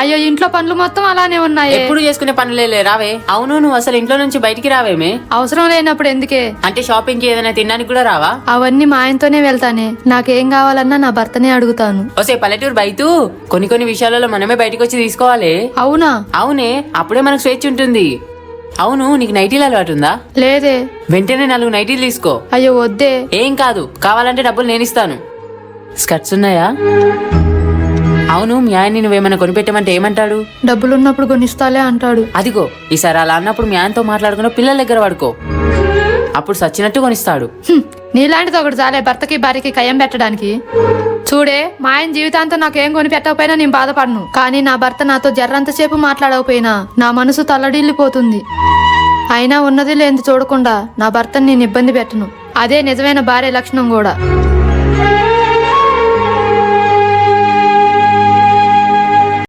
అయ్యో ఇంట్లో పనులు మొత్తం అలానే ఉన్నాయి. ఎప్పుడు చేసుకునే పనులేలే రావే. అవును నువ్వు అసలు ఇంట్లో నుంచి బయటికి రావేమే. అవసరం లేనప్పుడు ఎందుకే? అంటే షాపింగ్కి ఏదైనా తినడానికి కూడా రావా? అవన్నీ మా ఆయనతోనే వెళ్తానే. నాకేం కావాలన్నా నా భర్తనే అడుగుతాను. ఒసే పల్లెటూరు బయట కొన్ని కొన్ని విషయాలలో మనమే బయటకు వచ్చి తీసుకోవాలి. అవునా? అవునే అప్పుడే మనకు స్వేచ్ఛ ఉంటుంది. అవును నీకు నైటీలు అలవాటు ఉందా? లేదే. వెంటనే నాలుగు నైటీలు తీసుకో. అయ్యో వద్దే. ఏం కాదు కావాలంటే డబ్బులు నేను ఇస్తాను. స్కర్ట్స్ ఉన్నాయా? అవును మీ ఆయన్ని నువ్వేమైనా కొనిపెట్టమంటే ఏమంటాడు? డబ్బులున్నప్పుడు కొనిస్తాలే అంటాడు. అదిగో ఈసారి అలా అన్నప్పుడు మీ ఆయనతో మాట్లాడుకున్న పిల్లల దగ్గర పడుకో. అప్పుడు సచ్చినట్టు కొనిస్తాడు. నీలాంటిది ఒకటి చాలే భర్తకి భార్యకి కయ్యం పెట్టడానికి. చూడే మా ఆయన జీవితాంతం నాకేం కొని పెట్టకపోయినా నేను బాధపడను. కానీ నా భర్త నాతో జర్రంతసేపు మాట్లాడకపోయినా నా మనసు తల్లడిల్లిపోతుంది. అయినా ఉన్నది లేనిది చూడకుండా నా భర్తని నేను ఇబ్బంది పెట్టను. అదే నిజమైన భార్య లక్షణం కూడా.